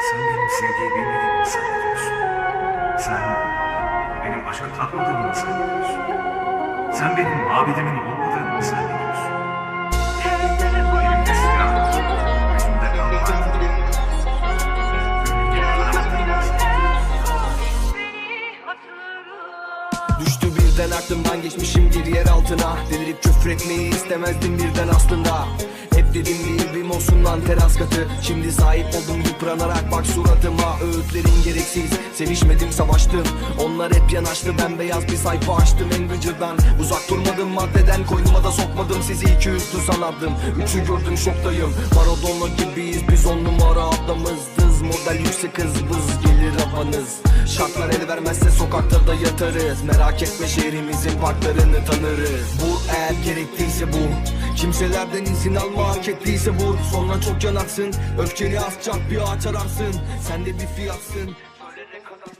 Sen benim sevgiyi bilmediğimi mi zannediyorsun? Sen benim aşkı tatmadığımı mı zannediyorsun? Sen benim mabidimin olmadığını zannediyorsun? Elimde silah? Düştü birden aklımdan geçmişim bir yer altına Delirip küfür etmeyi istemezdim birden aslında Hep dedim evim olsun lan teras katı. Şimdi sahip oldum yıpranarak bak suratıma. Öğütlerin gereksiz sevişmedim savaştım. Onlar hep yanaştı ben beyaz bir sayfa açtım. En gıcırdan Uzak durmadım maddeden koynuma da sokmadım. Sizi iki yüzlü sanardım Üçü gördüm şoktayım. Maradona gibiyiz biz on numara ablamızdız Model yüksek hız gelir havanız. Şartlar el vermezse sokakta da yatarız. Merak etme şehrimizin parklarını tanırız. Bu eğer gerektiyse bu Kimselerden izin alma hak ettiyse vur. Sonra çok can atsın Öfkeni asacak bir ağaç ararsın. Sen de bir fiyatsın. Söyle ne kadar